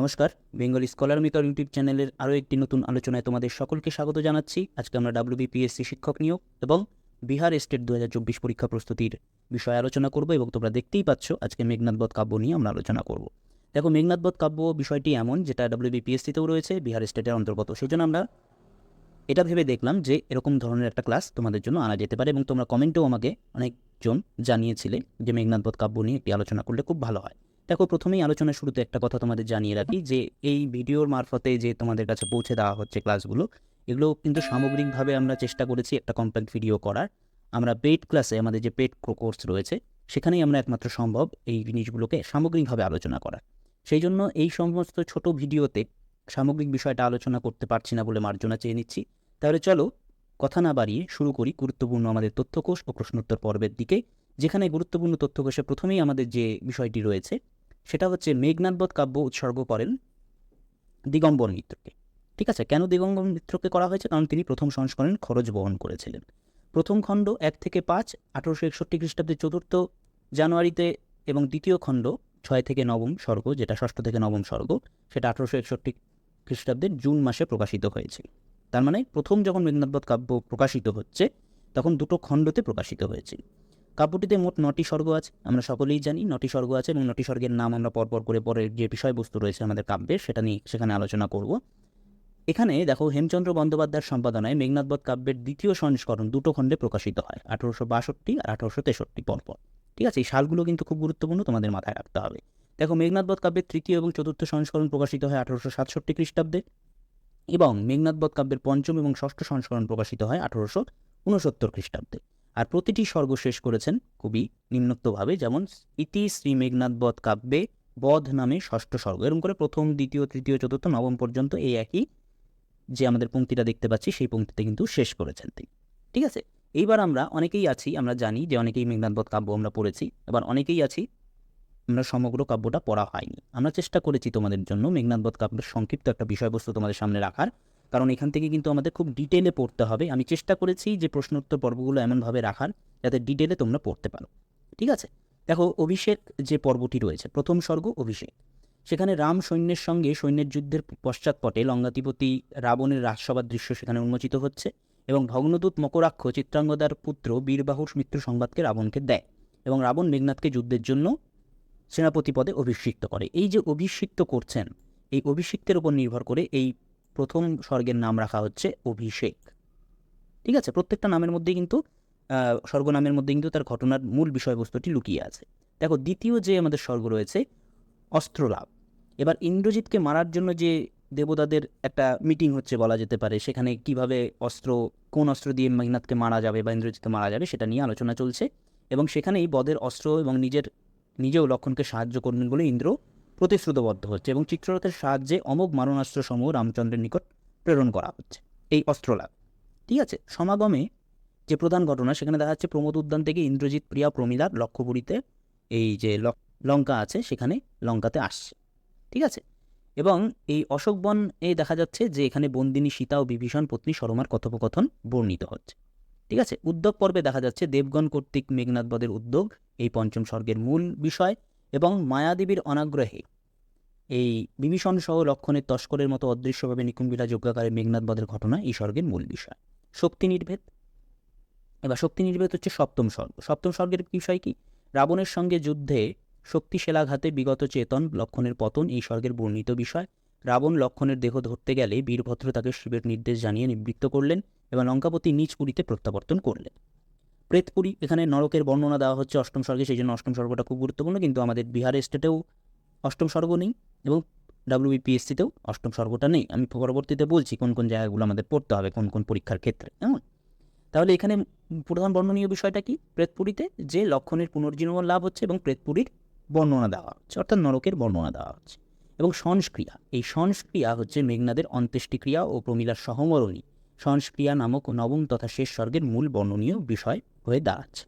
নমস্কার, Bengal scholar maker YouTube চ্যানেলের আরও একটি নতুন আলোচনায় তোমাদের সকলকে স্বাগত জানাচ্ছি। আজকে আমরা ডাব্লিউবিপিএসসি শিক্ষক নিয়োগ এবং বিহার স্টেট দু হাজার চব্বিশ পরীক্ষা প্রস্তুতির বিষয়ে আলোচনা করব এবং তোমরা দেখতেই পাচ্ছ আজকে মেঘনাথবধ কাব্য নিয়ে আমরা আলোচনা করব। দেখো মেঘনাথবধ কাব্য বিষয়টি এমন যেটা ডাব্লিউবিপিএসসিতেও রয়েছে, বিহার স্টেটের অন্তর্গত। সেই জন্য আমরা এটা ভেবে দেখলাম যে এরকম ধরনের একটা ক্লাস তোমাদের জন্য আনা যেতে পারে এবং তোমরা কমেন্টেও আমাকে অনেকজন জানিয়েছিলে যে মেঘনাথবধ কাব্য নিয়ে একটি আলোচনা করলে খুব ভালো হয়। দেখো, প্রথমেই আলোচনার শুরুতে একটা কথা তোমাদের জানিয়ে রাখি যে এই ভিডিওর মারফতে যে তোমাদের কাছে পৌঁছে দেওয়া হচ্ছে ক্লাসগুলো, এগুলো কিন্তু সামগ্রিকভাবে আমরা চেষ্টা করেছি একটা কম্প্যাক্ট ভিডিও করার। আমরা পেড ক্লাসে আমাদের যে পেড কোর্স রয়েছে, সেখানেই আমরা একমাত্র সম্ভব এই জিনিসগুলোকে সামগ্রিকভাবে আলোচনা করা সেই জন্য এই সমস্ত ছোট ভিডিওতে সামগ্রিক বিষয়টা আলোচনা করতে পারছি না বলে মার্জনা চেয়ে নিচ্ছি। তাহলে চলো, কথা না বাড়িয়ে শুরু করি গুরুত্বপূর্ণ আমাদের তথ্যকোষ ও প্রশ্নোত্তর পর্বের দিকে, যেখানে গুরুত্বপূর্ণ তথ্যকোষে প্রথমেই আমাদের যে বিষয়টি রয়েছে সেটা হচ্ছে মেঘনাথবধ কাব্য উৎসর্গ করেন দিগম্বর মিত্রকে। ঠিক আছে? কেন দিগম্বর মিত্রকে করা হয়েছে? কারণ তিনি প্রথম সংস্করণ খরচ বহন করেছিলেন। প্রথম খণ্ড এক থেকে পাঁচ, আঠারোশো একষট্টি খ্রিস্টাব্দের চতুর্থ জানুয়ারিতে এবং দ্বিতীয় খণ্ড ছয় থেকে নবম স্বর্গ, যেটা ষষ্ঠ থেকে নবম স্বর্গ, সেটা আঠারোশো একষট্টি খ্রিস্টাব্দের জুন মাসে প্রকাশিত হয়েছে তার মানে প্রথম যখন মেঘনাথবধ কাব্য প্রকাশিত হচ্ছে, তখন দুটো খণ্ডতে প্রকাশিত হয়েছিল। কাব্যটিতে মোট নটি স্বর্গ আছে। আমরা সকলেই জানি নটি স্বর্গ আছে এবং নটি স্বর্গের নাম আমরা পরপর করে পরে যে বিষয়বস্তু রয়েছে আমাদের কাব্যের, সেটা নিয়ে সেখানে আলোচনা করব। এখানে দেখো হেমচন্দ্র বন্দ্যোপাধ্যায়ের সম্পাদনায় মেঘনাথবধ কাব্যের দ্বিতীয় সংস্করণ দুটো খণ্ডে প্রকাশিত হয়, আঠারোশো বাষট্টি আর আঠারোশো তেষট্টি পরপর। ঠিক আছে, এই সালগুলো কিন্তু খুব গুরুত্বপূর্ণ, তোমাদের মাথায় রাখতে হবে। দেখো মেঘনাথবধ কাব্যের তৃতীয় এবং চতুর্থ সংস্করণ প্রকাশিত হয় আঠারোশো সাতষট্টি খ্রিস্টাব্দে এবং মেঘনাথবধ কাব্যের পঞ্চম এবং ষষ্ঠ সংস্করণ প্রকাশিত হয় আঠারোশো উনসত্তর খ্রিস্টাব্দে। আর প্রতিটি স্বর্গ শেষ করেছেন কবি নিম্নোক্তভাবে, যেমন ইতি শ্রী মেঘনাথ বধ কাব্যে বধ নামে ষষ্ঠ স্বর্গ। এরকম করে প্রথম, দ্বিতীয়, তৃতীয়, চতুর্থ, নবম পর্যন্ত এই একই যে আমাদের পঙ্ক্তিটা দেখতে পাচ্ছি, সেই পঙ্ক্তিতে কিন্তু শেষ করেছেন তিনি। ঠিক আছে? এইবার আমরা অনেকেই আছি, আমরা জানি যে অনেকেই মেঘনাথবধ কাব্য আমরা পড়েছি এবার অনেকেই আছি, আমরা সমগ্র কাব্যটা পড়া হয়নি। আমরা চেষ্টা করেছি তোমাদের জন্য মেঘনাথবধ কাব্যের সংক্ষিপ্ত একটা বিষয়বস্তু তোমাদের সামনে রাখার। কারণ এখান থেকে কিন্তু আমাদের খুব ডিটেলে পড়তে হবে। আমি চেষ্টা করেছি যে প্রশ্নোত্তর পর্বগুলো এমনভাবে রাখার, যাতে ডিটেলে তোমরা পড়তে পারো। ঠিক আছে? দেখো, অভিষেক যে পর্বটি রয়েছে, প্রথম স্বর্গ অভিষেক। সেখানে রাম সৈন্যের সঙ্গে সৈন্যের যুদ্ধের পশ্চাৎপটে লঙ্কাধিপতি রাবণের রাজসভার দৃশ্য সেখানে উন্মোচিত হচ্ছে এবং ভগ্নদূত মকরাক্ষ, চিত্রাঙ্গদার পুত্র বীরবাহুর মৃত্যু সংবাদকে রাবণকে দেয় এবং রাবণ মেঘনাথকে যুদ্ধের জন্য সেনাপতি পদে অভিষিক্ত করে। এই যে অভিষিক্ত করছেন, এই অভিষিক্তের উপর নির্ভর করে এই প্রথম স্বর্গের নাম রাখা হচ্ছে অভিষেক। ঠিক আছে? প্রত্যেকটা নামের মধ্যেই কিন্তু স্বর্গনামের মধ্যে কিন্তু তার ঘটনার মূল বিষয়বস্তুটি লুকিয়ে আছে। দেখো, দ্বিতীয় যে আমাদের স্বর্গ রয়েছে, অস্ত্রলাভ। এবার ইন্দ্রজিৎকে মারার জন্য যে দেবতাদের একটা মিটিং হচ্ছে বলা যেতে পারে, সেখানে কীভাবে অস্ত্র, কোন অস্ত্র দিয়ে মেঘনাথকে মারা যাবে বা ইন্দ্রজিৎকে মারা যাবে সেটা নিয়ে আলোচনা চলছে। এবং সেখানেই বদের অস্ত্র এবং নিজের, নিজেও লক্ষণকে সাহায্য করবেন বলে ইন্দ্র প্রতিশ্রুতবদ্ধ হচ্ছে এবং চিত্ররথের সাহায্যে অমোঘ মারণাস্ত্র সমূহ রামচন্দ্রের নিকট প্রেরণ করা হচ্ছে। এই অস্ত্রলাভ। ঠিক আছে? সমাগমে যে প্রধান ঘটনা, সেখানে দেখা যাচ্ছে প্রমোদ উদ্যান থেকে ইন্দ্রজিৎ প্রিয়া প্রমিলার লক্ষ্যপুরীতে এই যে লঙ্কা আছে, সেখানে লঙ্কাতে আসছে। ঠিক আছে? এবং এই অশোকবন এ দেখা যাচ্ছে যে এখানে বন্দিনী সীতা ও বিভীষণ পত্নী সরমার কথোপকথন বর্ণিত হচ্ছে। ঠিক আছে? উদ্যোগ পর্বে দেখা যাচ্ছে দেবগণ কর্তৃক মেঘনাথবদের উদ্যোগ, এই পঞ্চম স্বর্গের মূল বিষয়। এবং মায়াদেবীর অনাগ্রহে। এই বিভীষণ সহ লক্ষণের তস্করের মতো অদৃশ্যভাবে নিকুম্বিলা যজ্ঞাকারে মেঘনাথবদের ঘটনা এই স্বর্গের মূল বিষয়। শক্তি নির্ভেদ। এবার শক্তি নির্ভেদ হচ্ছে সপ্তম স্বর্গ। সপ্তম স্বর্গের বিষয় কি? রাবণের সঙ্গে যুদ্ধে শক্তি শেলাঘাতে বিগত চেতন লক্ষণের পতন এই স্বর্গের বর্ণিত বিষয়। রাবণ লক্ষণের দেহ ধরতে গেলে বীরভদ্র তাকে শিবের নির্দেশ জানিয়ে নিবৃত্ত করলেন এবং লঙ্কাপতি নিজ পুরীতে প্রত্যাবর্তন করলেন। প্রেতপুরী, এখানে নরকের বর্ণনা দেওয়া হচ্ছে অষ্টম স্বর্গে, সেই জন্য অষ্টম স্বর্গটা খুব গুরুত্বপূর্ণ, কিন্তু আমাদের বিহার স্টেটেও অষ্টম স্বর্গ নেই এবং ডাব্লিউবিপিএসসিতেও অষ্টম স্বর্গটা নেই। আমি পরবর্তীতে বলছি কোন কোন জায়গাগুলো আমাদের পড়তে হবে, কোন কোন পরীক্ষার ক্ষেত্রে, কেমন? তাহলে এখানে প্রধান বর্ণনীয় বিষয়টা কি? প্রেতপুরীতে যে লক্ষণের পুনর্জীবন লাভ হচ্ছে এবং প্রেতপুরীর বর্ণনা দেওয়া হচ্ছে, অর্থাৎ নরকের বর্ণনা দেওয়া হচ্ছে। এবং সংস্ক্রিয়া, এই সংস্ক্রিয়া হচ্ছে মেঘনাদের অন্ত্যেষ্টিক্রিয়া ও প্রমিলার সহমরণী। সংস্ক্রিয়া নামক নবম তথা শেষ স্বর্গের মূল বর্ণনীয় বিষয় হয়ে দাঁড়াচ্ছে।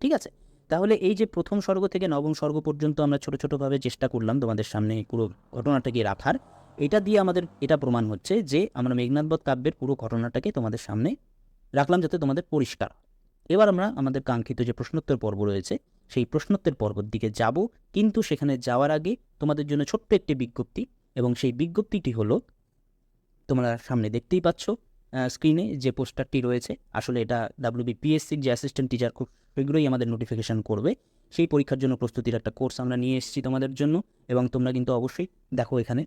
ঠিক আছে? তাহলে এই যে প্রথম স্বর্গ থেকে নবম স্বর্গ পর্যন্ত আমরা ছোট ছোটোভাবে চেষ্টা করলাম তোমাদের সামনে পুরো ঘটনাটাকে রাখার, এটা দিয়ে আমাদের এটা প্রমাণ হচ্ছে যে আমরা মেঘনাথবধ কাব্যের পুরো ঘটনাটাকে তোমাদের সামনে রাখলাম যাতে তোমাদের পরিষ্কার এবার আমরা আমাদের কাঙ্ক্ষিত যে প্রশ্নোত্তর পর্ব রয়েছে, সেই প্রশ্নোত্তর পর্বর দিকে যাব, কিন্তু সেখানে যাওয়ার আগে তোমাদের জন্য ছোট্ট একটি বিজ্ঞপ্তি, এবং সেই বিজ্ঞপ্তিটি হলো, তোমরা সামনে দেখতেই পাচ্ছ স্ক্রিনে যে পোস্টারটি রয়েছে, আসলে এটা ডাব্লিউবিপিএসসির যে অ্যাসিস্ট্যান্ট টিচার খুব শীঘ্রই আমাদের নোটিফিকেশান করবে। সেই পরীক্ষার জন্য প্রস্তুতির একটা কোর্স আমরা নিয়ে এসেছি তোমাদের জন্য এবং তোমরা কিন্তু অবশ্যই দেখো এখানে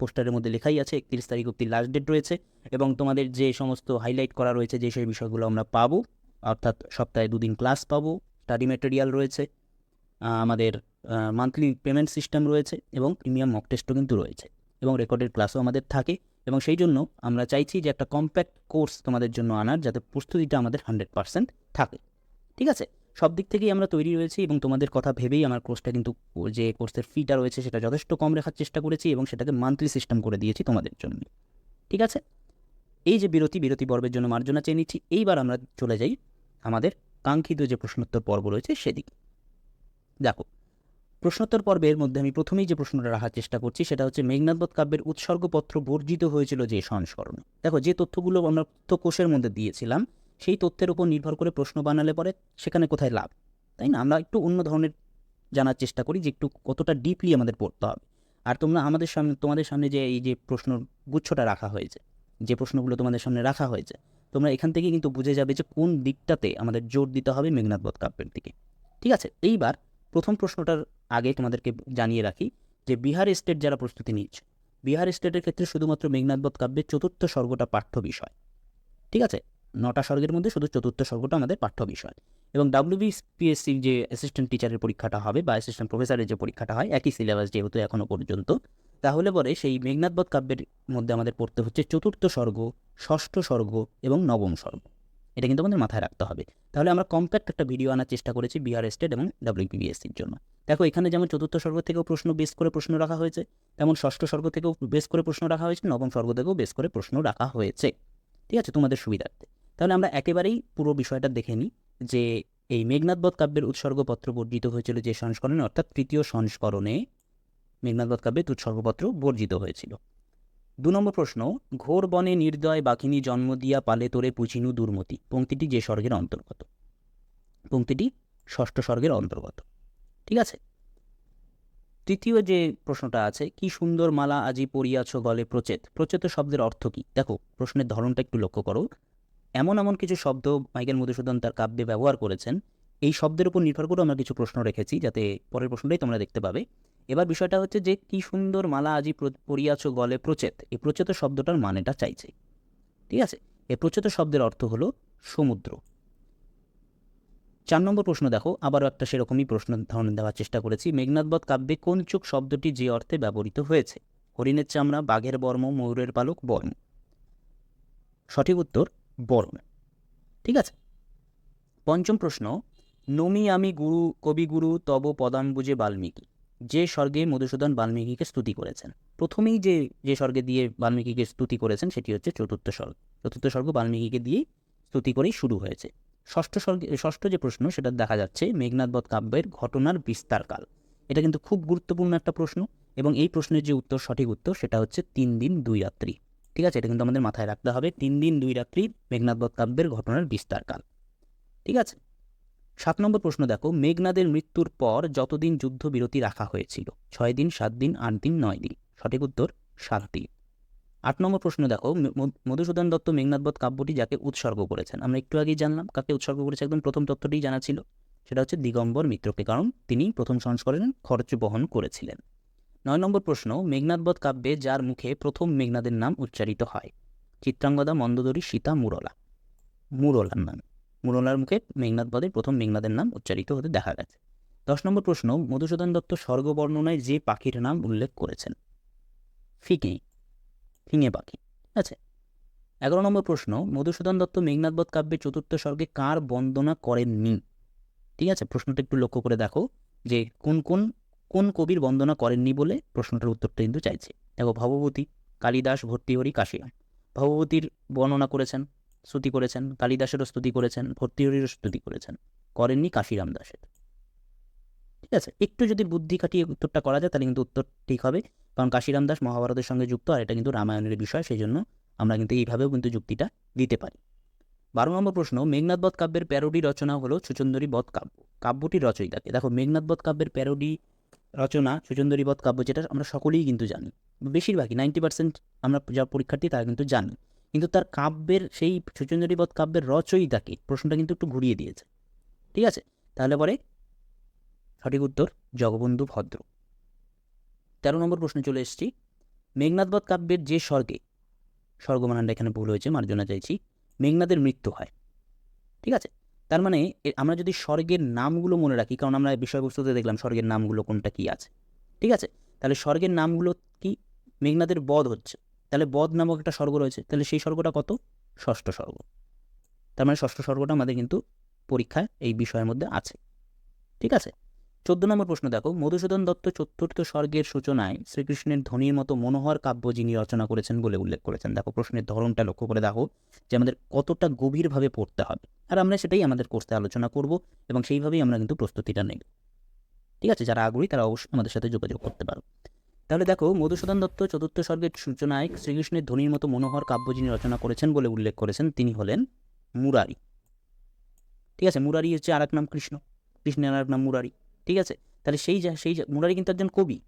পোস্টারের মধ্যে লেখাই আছে, একত্রিশ তারিখ অব্দি লাস্ট ডেট রয়েছে এবং তোমাদের যে সমস্ত হাইলাইট করা রয়েছে, যে সেই বিষয়গুলো আমরা পাবো, অর্থাৎ সপ্তাহে দুদিন ক্লাস পাবো স্টাডি ম্যাটেরিয়াল রয়েছে আমাদের মান্থলি পেমেন্ট সিস্টেম রয়েছে এবং প্রিমিয়াম মক টেস্টও কিন্তু রয়েছে এবং রেকর্ডেড ক্লাসও আমাদের থাকে। এবং সেই জন্য আমরা চাইছি যে একটা কম্প্যাক্ট কোর্স তোমাদের জন্য আনার যাতে প্রস্তুতিটা আমাদের হান্ড্রেড পার্সেন্ট থাকে। ঠিক আছে? সব দিক থেকেই আমরা তৈরি রয়েছি এবং তোমাদের কথা ভেবেই আমার কোর্সটা কিন্তু যে কোর্সের ফিটা রয়েছে সেটা যথেষ্ট কম রাখার চেষ্টা করেছি এবং সেটাকে মান্থলি সিস্টেম করে দিয়েছি তোমাদের জন্য। ঠিক আছে? এই যে বিরতি বিরতি পর্বের জন্য মার্জনা চেয়ে নিচ্ছি। এইবার আমরা চলে যাই আমাদের কাঙ্ক্ষিত যে প্রশ্নোত্তর পর্ব রয়েছে সেদিকে। দেখো প্রশ্নোত্তর পর্বের মধ্যে আমি প্রথমেই যে প্রশ্নটা রাখার চেষ্টা করছি, সেটা হচ্ছে মেঘনাথবধ কাব্যের উৎসর্গপত্র বর্জিত হয়েছিল যে সংস্করণে। দেখো, যে তথ্যগুলো আমরা তথ্যকোষের মধ্যে দিয়েছিলাম, সেই তথ্যের উপর নির্ভর করে প্রশ্ন বানালে পরে সেখানে কোথায় লাভ? তাই না? আমরা একটু অন্য ধরনের জানার চেষ্টা করি যে একটু কতটা ডিপলি আমাদের পড়তে হবে। আর তোমরা আমাদের সামনে, তোমাদের সামনে যে এই যে প্রশ্ন গুচ্ছটা রাখা হয়েছে, যে প্রশ্নগুলো তোমাদের সামনে রাখা হয়েছে, তোমরা এখান থেকে কিন্তু বুঝে যাবে যে কোন দিকটাতে আমাদের জোর দিতে হবে মেঘনাথবধ কাব্যের দিকে। ঠিক আছে? এইবার প্রথম প্রশ্নটার আগে তোমাদেরকে জানিয়ে রাখি যে বিহার স্টেট যারা প্রস্তুতি নিচ্ছে, বিহার স্টেটের ক্ষেত্রে শুধুমাত্র মেঘনাথবধ কাব্যের চতুর্থ স্বর্গটা পাঠ্য বিষয়। ঠিক আছে? নটা স্বর্গের মধ্যে শুধু চতুর্থ স্বর্গটা আমাদের পাঠ্য বিষয়। এবং ডাব্লিউবিপিএসসির যে অ্যাসিস্ট্যান্ট টিচারের পরীক্ষাটা হবে বা অ্যাসিস্ট্যান্ট প্রফেসরের যে পরীক্ষাটা হয়, একই সিলেবাস যেহেতু এখনও পর্যন্ত, তাহলে পরে সেই মেঘনাথবধ কাব্যের মধ্যে আমাদের পড়তে হচ্ছে চতুর্থ স্বর্গ, ষষ্ঠ স্বর্গ এবং নবম স্বর্গ। এটা কিন্তু আমাদের মাথায় রাখতে হবে। তাহলে আমরা কম্প্যাক্ট একটা ভিডিও আনার চেষ্টা করেছি বিহার স্টেট এবং ডাব্লিউপিবিএসসির জন্য। দেখো, এখানে যেমন চতুর্থ স্বর্গ থেকেও প্রশ্ন বেস করে প্রশ্ন রাখা হয়েছে, তেমন ষষ্ঠ স্বর্গ থেকেও বেস করে প্রশ্ন রাখা হয়েছে, নবম স্বর্গ থেকেও বেস করে প্রশ্ন রাখা হয়েছে। ঠিক আছে, তোমাদের সুবিধার্থে। তাহলে আমরা একেবারেই পুরো বিষয়টা দেখে নিই যে এই মেঘনাথবধ কাব্যের উৎসর্গপত্র বর্জিত হয়েছিল যে সংস্করণে, অর্থাৎ তৃতীয় সংস্করণে মেঘনাথবধ কাব্যের উৎসর্গপত্র বর্জিত হয়েছিল। দু নম্বর প্রশ্ন, ঘোর বনে নির্দয় বাঘিনী জন্ম দিয়া পালে তোরে পুচিনু দুর্মতি। পংক্তিটি যে স্বর্গের অন্তর্গত। পঙ্ক্তিটি ষষ্ঠ স্বর্গের অন্তর্গত। ঠিক আছে? তৃতীয় যে প্রশ্নটা আছে, কি সুন্দর মালা আজি পড়িয়াছ গলে প্রচেত? প্রচেত শব্দের অর্থ কি? দেখো, প্রশ্নের ধরনটা একটু লক্ষ্য করো। এমন এমন কিছু শব্দ মাইকেল মধুসূদন তার কাব্যে ব্যবহার করেছেন। এই শব্দের উপর নির্ভর করে আমরা কিছু প্রশ্ন রেখেছি, যাতে পরের প্রশ্নটাই তোমরা দেখতে পাবে। এবার বিষয়টা হচ্ছে যে, কি সুন্দর মালা আজি প্র- পরিয়াছ গলে প্রচেত। এই প্রচেত শব্দটার মানেটা চাইছে। ঠিক আছে? এই প্রচেত শব্দের অর্থ হলো সমুদ্র। চার নম্বর প্রশ্ন দেখো, আবারও একটা সেরকমই প্রশ্ন ধরনের দেওয়ার চেষ্টা করেছি। মেঘনাথবধ কাব্যে কোন চোখ শব্দটি যে অর্থে ব্যবহৃত হয়েছে? হরিণের চামড়া, বাঘের বর্ম, ময়ূরের পালক বর্ম সঠিক উত্তর বর্ম ঠিক আছে? পঞ্চম প্রশ্ন, নমি আমি গুরু কবিগুরু তব পদাম্বুজে বাল্মীকি। যে স্বর্গে মধুসূদন বাল্মীকিকে স্তুতি করেছেন। প্রথমেই যে যে স্বর্গে দিয়ে বাল্মীকিকে স্তুতি করেছেন সেটি হচ্ছে চতুর্থ স্বর্গ। চতুর্থ স্বর্গ বাল্মীকিকে দিয়ে স্তুতি করেই শুরু হয়েছে। ষষ্ঠ স্বর্গে, ষষ্ঠ যে প্রশ্ন সেটা দেখা যাচ্ছে মেঘনাথবধ কাব্যের ঘটনার বিস্তারকাল এটা কিন্তু খুব গুরুত্বপূর্ণ একটা প্রশ্ন এবং এই প্রশ্নের যে উত্তর, সঠিক উত্তর সেটা হচ্ছে তিন দিন দুই রাত্রি। ঠিক আছে? এটা কিন্তু আমাদের মাথায় রাখতে হবে। তিন দিন দুই রাত্রি মেঘনাথবধ কাব্যের ঘটনার বিস্তারকাল ঠিক আছে? সাত নম্বর প্রশ্ন দেখো, মেঘনাদের মৃত্যুর পর যতদিন যুদ্ধবিরতি রাখা হয়েছিল, ছয় দিন, সাত দিন, আট দিন, নয় দিন? সঠিক উত্তর, সাত দিন। আট নম্বর প্রশ্ন দেখো মধুসূদন দত্ত মেঘনাথবধ কাব্যটি যাকে উৎসর্গ করেছেন, আমরা একটু আগেই জানলাম কাকে উৎসর্গ করেছে, একদম প্রথম তথ্যটি জানা ছিল, সেটা হচ্ছে দিগম্বর মিত্রকে, কারণ তিনি প্রথম সংস্করণের খরচ বহন করেছিলেন। নয় নম্বর প্রশ্ন মেঘনাথবধ কাব্যে যার মুখে প্রথম মেঘনাদের নাম উচ্চারিত হয়, চিত্রাঙ্গদা, মন্দোদরী, সীতা, মুরলা। মুরলার নাম। মুরলার মুখে মেঘনাথ বধের প্রথম মেঘনাদের নাম উচ্চারিত হতে দেখা গেছে। দশ নম্বর প্রশ্ন, মধুসূদন দত্ত স্বর্গ বর্ণনায় যে পাখির নাম উল্লেখ করেছেন? ফিকে, ফিঙে পাখি আছে এগারো নম্বর প্রশ্ন, মধুসূদন দত্ত মেঘনাথবধ কাব্যে চতুর্থ স্বর্গে কার বন্দনা করেননি? ঠিক আছে, প্রশ্নটা একটু লক্ষ্য করে দেখো যে কোন কোন কোন কবির বন্দনা করেননি বলে প্রশ্নটার উত্তরটা কিন্তু চাইছে। দেখো, ভবভূতি, কালিদাস ভর্তিহরি কাশিরাম। ভবভূতির বর্ণনা করেছেন স্তুতি করেছেন, কালিদাসেরও স্তুতি করেছেন, ভর্তিহরিরও স্তুতি করেছেন, করেননি কাশিরাম দাসের ঠিক আছে, একটু যদি বুদ্ধি খাটিয়ে উত্তরটা করা যায়, তাহলে কিন্তু উত্তর ঠিক হবে। কারণ কাশিরাম দাস মহাভারতের সঙ্গে যুক্ত, আর এটা কিন্তু রামায়ণের বিষয়, সেই জন্য আমরা কিন্তু এইভাবেও কিন্তু যুক্তিটা দিতে পারি। বারো নম্বর প্রশ্ন মেঘনাথ বধ কাব্যের প্যারোডি রচনা হলো সুচন্দরী বধ কাব্য। কাব্যটির রচয়িতাকে। দেখো মেঘনাথ বধ কাব্যের প্যারোডি রচনা, সুচন্দরী বধ কাব্য, যেটা আমরা সকলেই কিন্তু জানি। বেশিরভাগই, নাইনটি পার্সেন্ট আমরা যা পরীক্ষার্থী, তারা কিন্তু জানি। কিন্তু তার কাব্যের সেই সুচন্দরীবধ কাব্যের রচয়িতাকে প্রশ্নটা কিন্তু একটু ঘুরিয়ে দিয়েছে। ঠিক আছে? তাহলে পরে সঠিক উত্তর জগবন্ধু ভদ্র। তেরো নম্বর প্রশ্নে চলে এসেছি। মেঘনাথবধ কাব্যের যে স্বর্গে স্বর্গমানানটা এখানে ভুল হয়েছে, মার্জনা চাইছি, মেঘনাদের মৃত্যু হয়। ঠিক আছে? তার মানে আমরা যদি স্বর্গের নামগুলো মনে রাখি, কারণ আমরা বিষয়বস্তুতে দেখলাম স্বর্গের নামগুলো কোনটা কি আছে। ঠিক আছে? তাহলে স্বর্গের নামগুলো কি মেঘনাদের বধ হচ্ছে? তাহলে বধ নামক একটা স্বর্গ রয়েছে, তাহলে সেই স্বর্গটা কত? ষষ্ঠ স্বর্গ। তার মানে ষষ্ঠ স্বর্গটা আমাদের কিন্তু পরীক্ষায় এই বিষয়ের মধ্যে আছে। ঠিক আছে? চোদ্দ নম্বর প্রশ্ন দেখো। মধুসূদন দত্ত চতুর্থ স্বর্গের সূচনায় শ্রীকৃষ্ণের ধ্বনির মতো মনোহর কাব্য যিনি রচনা করেছেন বলে উল্লেখ করেছেন। দেখো, প্রশ্নের ধরনটা লক্ষ্য করে দেখো যে আমাদের কতটা গভীরভাবে পড়তে হবে। আর আমরা সেটাই আমাদের কোর্সে আলোচনা করব এবং সেইভাবেই আমরা কিন্তু প্রস্তুতিটা নেব। ঠিক আছে? যারা আগ্রহী তারা অবশ্যই আমাদের সাথে যোগাযোগ করতে পারো। তাহলে দেখো, মধুসূদন দত্ত চতুর্থ স্বর্গের সূচনায় শ্রীকৃষ্ণের ধ্বনির মতো মনোহর কাব্য যিনি রচনা করেছেন বলে উল্লেখ করেছেন, তিনি হলেন মুরারি। ঠিক আছে, মুরারি হচ্ছে আর এক নাম কৃষ্ণ, কৃষ্ণের আর এক নাম মুরারি। ঠিক আছে? তাহলে সেই সেই মুরারি কিন্তু একজন কবি,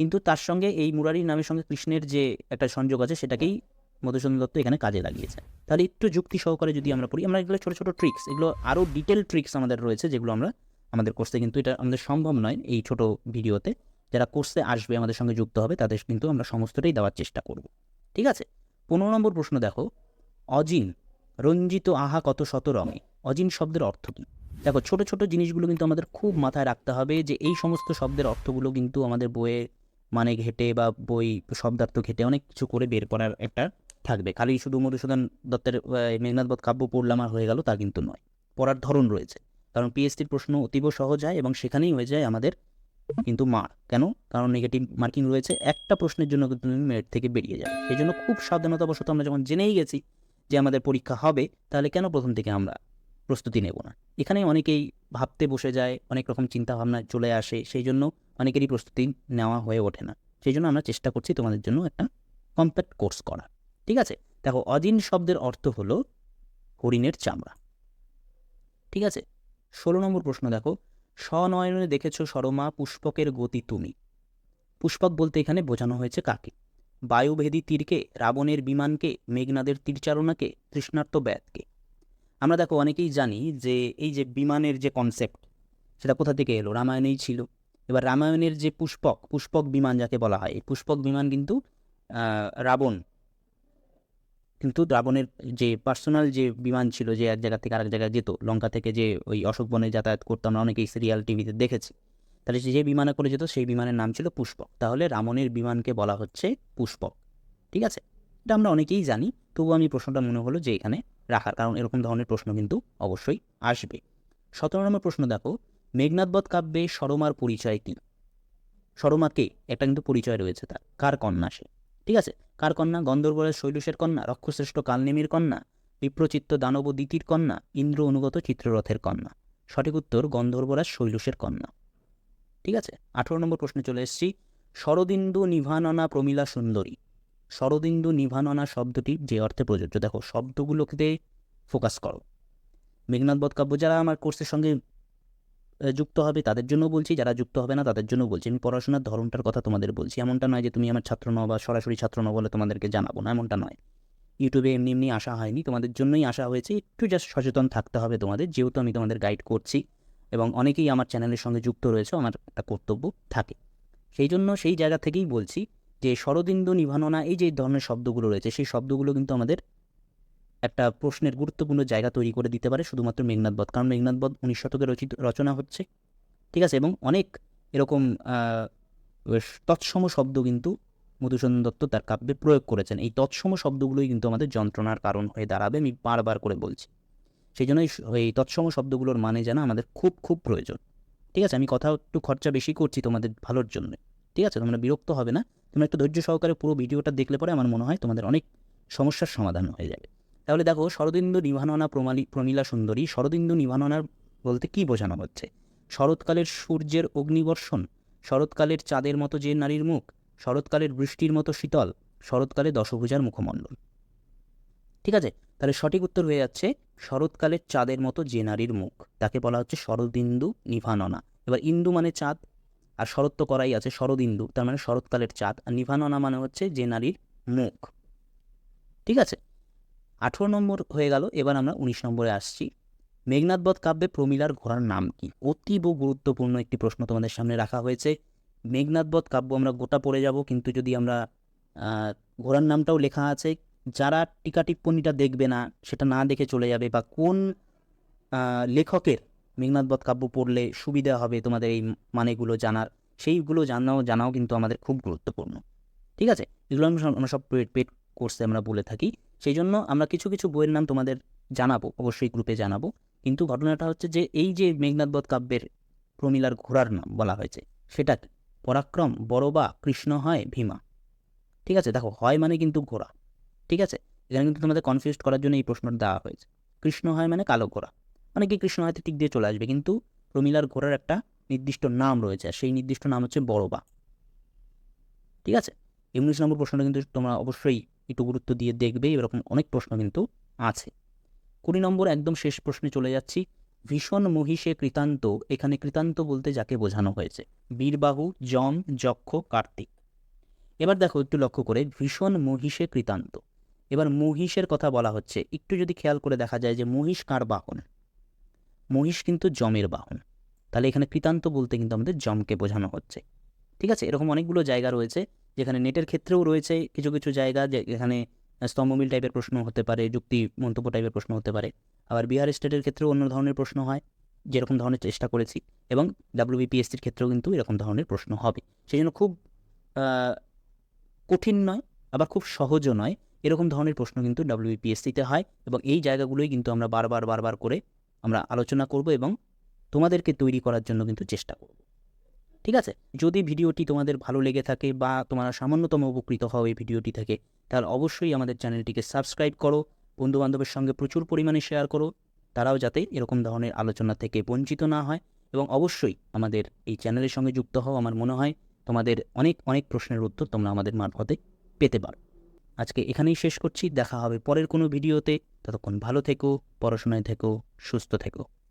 কিন্তু তার সঙ্গে এই মুরারির নামের সঙ্গে কৃষ্ণের যে একটা সংযোগ আছে, সেটাকেই মধুসূদন দত্ত এখানে কাজে লাগিয়েছে তাহলে একটু যুক্তি সহকারে যদি আমরা পড়ি আমরা এগুলো ছোটো ছোটো ট্রিক্স এগুলো আরও ডিটেল ট্রিক্স আমাদের রয়েছে, যেগুলো আমরা, আমাদের কোর্সে কিন্তু এটা আমাদের সম্ভব নয় এই ছোট ভিডিওতে যারা কোর্সে আসবে আমাদের সঙ্গে যুক্ত হবে, তাদের কিন্তু আমরা সমস্তটাই দেওয়ার চেষ্টা করব। ঠিক আছে? পনেরো নম্বর প্রশ্ন দেখো। অজিন, রঞ্জিত আহা কত শত রঙে? অজিন শব্দের অর্থ কী? দেখো, ছোট ছোট জিনিসগুলো কিন্তু আমাদের খুব মাথায় রাখতে হবে যে এই সমস্ত শব্দের অর্থগুলো কিন্তু আমাদের বইয়ে মানে ঘেটে বা বই শব্দার্থ ঘেটে অনেক কিছু করে বের করার একটা থাকবে। খালি শুধু মধুসূদন দত্তের মেঘনাথবধ কাব্য পড়লাম আর হয়ে গেল, তা কিন্তু নয়। পড়ার ধরন রয়েছে। কারণ পিএসটির প্রশ্ন অতীব সহজ হয় এবং সেখানেই হয়ে যায় আমাদের কিন্তু মার। কেন? কারণ নেগেটিভ মার্কিং রয়েছে। একটা প্রশ্নের জন্য কিন্তু তুমি মেরিট থেকে বেরিয়ে যাবে। সেই জন্য খুব সাবধানতাবশত আমরা যখন জেনেই গেছি যে আমাদের পরীক্ষা হবে, তাহলে কেন প্রথম থেকে আমরা প্রস্তুতি নেব না? এখানে অনেকেই ভাবতে বসে যায়, অনেক রকম চিন্তা ভাবনা চলে আসে, সেই জন্য অনেকেরই প্রস্তুতি নেওয়া হয়ে ওঠে না। সেই জন্য আমরা চেষ্টা করছি তোমাদের জন্য একটা কম্প্যাক্ট কোর্স করা ঠিক আছে? দেখো অদিন শব্দের অর্থ হলো হরিণের চামড়া। ঠিক আছে? ষোলো নম্বর প্রশ্ন দেখো। স্বনয়নে দেখেছ সরমা পুষ্পকের গতি তুমি। পুষ্পক বলতে এখানে বোঝানো হয়েছে কাকে? বায়ুভেদী তীরকে, রাবণের বিমানকে, মেঘনাদের তীরচারণাকে, তৃষ্ণার্ত ব্যাতকে আমরা দেখো অনেকেই জানি যে এই যে বিমানের যে কনসেপ্ট সেটা কোথা থেকে এলো? রামায়ণেই ছিল। এবার রামায়ণের যে পুষ্পক পুষ্পক বিমান যাকে বলা হয়, এই পুষ্পক বিমান কিন্তু রাবণ কিন্তু রাবণের যে পার্সোনাল যে বিমান ছিল যে এক জায়গা থেকে আরেক জায়গায় যেত, লঙ্কা থেকে যে ওই অশোক বনে যাতায়াত করতো, আমরা অনেকেই সিরিয়াল টিভিতে দেখেছি। তাহলে যে বিমানে করে যেত, সেই বিমানের নাম ছিল পুষ্পক। তাহলে রাবণের বিমানকে বলা হচ্ছে পুষ্পক, ঠিক আছে? এটা আমরা অনেকেই জানি তবু আমি প্রশ্নটা মনে হলো যে এখানে রাখার, কারণ এরকম ধরনের প্রশ্ন কিন্তু অবশ্যই আসবে। সতেরো নম্বর প্রশ্ন দেখো মেঘনাথবধ কাব্যে সরমার পরিচয় কী? সরমা কে? একটা কিন্তু পরিচয় রয়েছে তার, কার কন্যা সে? ঠিক আছে? কার কন্যা? গন্ধর্বরাজ শৈলুষের কন্যা, রক্ষশ্রেষ্ঠ কালনেমির কন্যা, বিপ্রচিত্ত দানব দিতির কন্যা, ইন্দ্র অনুগত চিত্ররথের কন্যা। সঠিক উত্তর, গন্ধর্বরাজ শৈলুষের কন্যা। ঠিক আছে? আঠেরো নম্বর প্রশ্নে চলে এসেছি। শরদিন্দু নিভাননা প্রমিলা সুন্দরী। শরদিন্দু নিভাননা শব্দটি যে অর্থে প্রযোজ্য। দেখো, শব্দগুলোকে ফোকাস করো। মেঘনাথবধ কাব্য, যারা আমার কোর্সের সঙ্গে যুক্ত হবে, তাদের জন্য বলছি, যারা যুক্ত হবে না, তাদের জন্য বলছি। আমি পড়াশোনার ধরনটার কথা তোমাদের বলছি। এমনটা নয় যে তুমি আমার ছাত্র নও বা সরাসরি ছাত্র নও বলে তোমাদেরকে জানাব না, এমনটা নয়। ইউটিউবে এমনি এমনি আসা হয়নি। তোমাদের জন্যই আসা হয়েছে। একটু জাস্ট সচেতন থাকতে হবে তোমাদের, যেহেতু আমি তোমাদের গাইড করছি এবং অনেকেই আমার চ্যানেলের সঙ্গে যুক্ত রয়েছে, আমার একটা কর্তব্য থাকে। সেই জন্য সেই জায়গা থেকেই বলছি যে শরদিন্দু নিভাননা এই যে ধরনের শব্দগুলো রয়েছে, সেই শব্দগুলো কিন্তু আমাদের একটা প্রশ্নের গুরুত্বপূর্ণ জায়গা তৈরি করে দিতে পারে শুধুমাত্র মেঘনাথবধ কারণ মেঘনাথবধ উনিশ শতকে রচিত, রচনা হচ্ছে। ঠিক আছে? এবং অনেক এরকম তৎসম শব্দ কিন্তু মধুসূদন দত্ত তার কাব্যে প্রয়োগ করেছেন। এই তৎসম শব্দগুলোই কিন্তু আমাদের যন্ত্রণার কারণ হয়ে দাঁড়াবে, আমি বারবার করে বলছি। সেই জন্য এই তৎসম শব্দগুলোর মানে জানা আমাদের খুব খুব প্রয়োজন। ঠিক আছে? আমি কথা একটু খরচা বেশি করছি তোমাদের ভালোর জন্য। ঠিক আছে? তোমরা বিরক্ত হবে না। তোমরা একটু ধৈর্য সহকারে পুরো ভিডিওটা দেখলে পরে আমার মনে হয় তোমাদের অনেক সমস্যার সমাধান হয়ে যাবে। তাহলে দেখো শরদিন্দু নিভাননা প্রমালি, প্রমীলা সুন্দরী, শরদিন্দু নিভাননার বলতে কি বোঝানো হচ্ছে? শরৎকালের সূর্যের অগ্নিবর্ষণ, শরৎকালের চাঁদের মতো যে নারীর মুখ, শরৎকালের বৃষ্টির মতো শীতল, শরৎকালে দশভুজার মুখমণ্ডল। ঠিক আছে? তাহলে সঠিক উত্তর হয়ে যাচ্ছে শরৎকালের চাঁদের মতো যে নারীর মুখ, তাকে বলা হচ্ছে শরদিন্দু নিভাননা। এবার ইন্দু মানে চাঁদ, আর শরৎ তো করাই আছে শরদিন্দু, তার মানে শরৎকালের চাঁদ, আর নিভাননা মানে হচ্ছে যে নারীর মুখ। ঠিক আছে? আঠেরো নম্বর হয়ে গেল, এবার আমরা উনিশ নম্বরে আসছি। মেঘনাথবধ কাব্যে প্রমিলার ঘোড়ার নাম কি? অতীব গুরুত্বপূর্ণ একটি প্রশ্ন তোমাদের সামনে রাখা হয়েছে। মেঘনাথবধ কাব্য আমরা গোটা পড়ে যাব, কিন্তু যদি আমরা ঘোড়ার নামটাও লেখা আছে, যারা টিকা টিপ্পণীটা দেখবে না, সেটা না দেখে চলে যাবে বা কোন লেখকের মেঘনাথবধ কাব্য পড়লে সুবিধা হবে তোমাদের এই মানেগুলো জানার, সেইগুলো জানাও জানাও কিন্তু আমাদের খুব গুরুত্বপূর্ণ। ঠিক আছে? এগুলো আমরা সব- পেড পেড কোর্সে আমরা বলে থাকি। সেই জন্য আমরা কিছু কিছু বইয়ের নাম তোমাদের জানাব, অবশ্যই গ্রুপে জানাব। কিন্তু ঘটনাটা হচ্ছে যে এই যে মেঘনাথবধ কাব্যের প্রমিলার ঘোড়ার নাম বলা হয়েছে, সেটা? পরাক্রম, বড়বা, কৃষ্ণ হয়, ভীমা। ঠিক আছে, দেখো, হয় মানে কিন্তু ঘোড়া। ঠিক আছে? এখানে কিন্তু তোমাদের কনফিউজ করার জন্য এই প্রশ্নটা দেওয়া হয়েছে। কৃষ্ণ হয় মানে কালো ঘোড়া। মানে কি কৃষ্ণ হয়তো টিক দিয়ে চলে আসবে, কিন্তু প্রমিলার ঘোড়ার একটা নির্দিষ্ট নাম রয়েছে সেই নির্দিষ্ট নাম হচ্ছে বড়বা। ঠিক আছে? উনিশ নম্বর প্রশ্নটা কিন্তু তোমরা অবশ্যই একটু গুরুত্ব দিয়ে দেখবে, এরকম অনেক প্রশ্ন কিন্তু আছে। কুড়ি নম্বর একদম শেষ প্রশ্নে চলে যাচ্ছি। ভীষণ মহিষে কৃতান্ত, এখানে কৃতান্ত বলতে যাকে বোঝানো হয়েছে? বীরবাহু, যম, যক্ষ, কার্তিক। এবার দেখো একটু লক্ষ্য করে, ভীষণ মহিষে কৃতান্ত। এবার মহিষের কথা বলা হচ্ছে, একটু যদি খেয়াল করে দেখা যায় যে মহিষ কার বাহন? মহিষ কিন্তু জমের বাহন। তাহলে এখানে কৃতান্ত বলতে কিন্তু আমাদের জমকে বোঝানো হচ্ছে। ঠিক আছে, এরকম অনেকগুলো জায়গা রয়েছে। যেখানে নেটের ক্ষেত্রেও রয়েছে কিছু কিছু জায়গা যে- যেখানে স্তম্ভমিল টাইপের প্রশ্ন হতে পারে, যুক্তি মন্তব্য টাইপের প্রশ্ন হতে পারে। আবার বিহার স্টেটের ক্ষেত্রেও অন্য ধরনের প্রশ্ন হয়, যেরকম ধরনের চেষ্টা করেছি এবং ডাব্লিউবিপিএসসির ক্ষেত্রেও কিন্তু এরকম ধরনের প্রশ্ন হবে। সেই জন্য খুব কঠিন নয়, আবার খুব সহজও নয় এরকম ধরনের প্রশ্ন কিন্তু ডাব্লিউবিপিএসসিতে হয় এবং এই জায়গাগুলোই কিন্তু আমরা বারবার বারবার করে আমরা আলোচনা করব এবং তোমাদেরকে তৈরি করার জন্য কিন্তু চেষ্টা করব। ঠিক আছে? যদি ভিডিওটি তোমাদের ভালো লেগে থাকে বা তোমরা সামান্যতম উপকৃত হও এই ভিডিওটি থেকে, তাহলে অবশ্যই আমাদের চ্যানেলটিকে সাবস্ক্রাইব করো, বন্ধুবান্ধবের সঙ্গে প্রচুর পরিমাণে শেয়ার করো, তারাও যাতে এরকম ধরনের আলোচনা থেকে বঞ্চিত না হয় এবং অবশ্যই আমাদের এই চ্যানেলের সঙ্গে যুক্ত হও, আমার মনে হয় তোমাদের অনেক অনেক প্রশ্নের উত্তর তোমরা আমাদের মারফতে পেতে পারো। আজকে এখানেই শেষ করছি, দেখা হবে পরের কোনো ভিডিওতে, ততক্ষণ ভালো থেকো, পড়াশোনায় থেকো, সুস্থ থেকো।